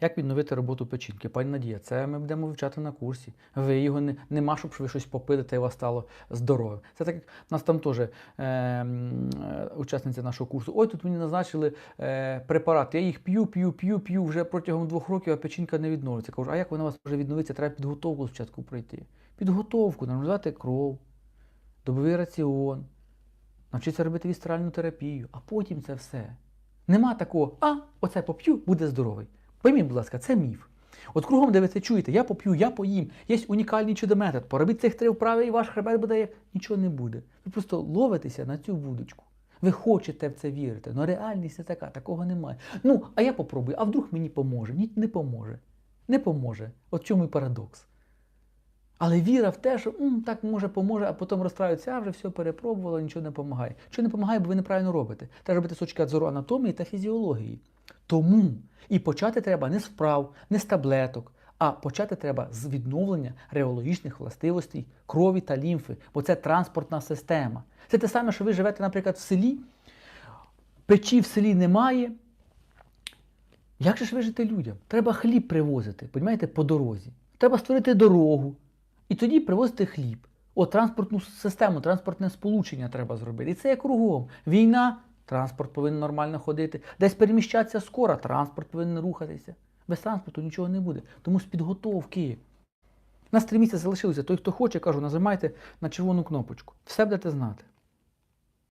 Як відновити роботу печінки? Пані Надія, це ми будемо вивчати на курсі. Ви його не, нема, щоб ви щось попили, та й вас стало здоровим. Це так як нас там теж е, е, учасниця нашого курсу. Ой, тут мені назначили е, препарат. Я їх п'ю, п'ю, п'ю, п'ю вже протягом двох років, а печінка не відновиться. Кажу, а як вона у вас може відновитися? Треба підготовку спочатку пройти. Підготовку, нормалізувати кров, добовий раціон, навчитися робити вістральну терапію, а потім це все. Нема такого, а оце поп'ю, буде здоровий. Пойміть, будь ласка, це міф. От кругом, де ви це чуєте, я поп'ю, я поїм, є унікальний чудометод, поробіть цих три вправи і ваш хребет буде як нічого не буде. Ви просто ловитеся на цю вудочку. Ви хочете в це вірити, але реальність не така, такого немає. Ну, а я попробую, а вдруг мені поможе? Ні, не поможе. Не поможе. От чому і парадокс. Але віра в те, що «М, так може поможе, а потім розстраюється, а вже все перепробувала, нічого не допомагає. Що не допомагає, бо ви неправильно робите. Треба робити з точки зору анатомії та фізіології. Тому і почати треба не з вправ, не з таблеток, а почати треба з відновлення реологічних властивостей крові та лімфи, бо це транспортна система. Це те саме, що ви живете, наприклад, в селі, печі в селі немає. Як же ж вижити людям? Треба хліб привозити, понімаєте, по дорозі. Треба створити дорогу. І тоді привозити хліб. О, транспортну систему, транспортне сполучення треба зробити. І це є кругом. Війна, транспорт повинен нормально ходити. Десь переміщатися скоро, транспорт повинен рухатися. Без транспорту нічого не буде. Тому з підготовки. У нас три місяці залишилося. Той, хто хоче, кажу, нажимайте на червону кнопочку. Все будете знати.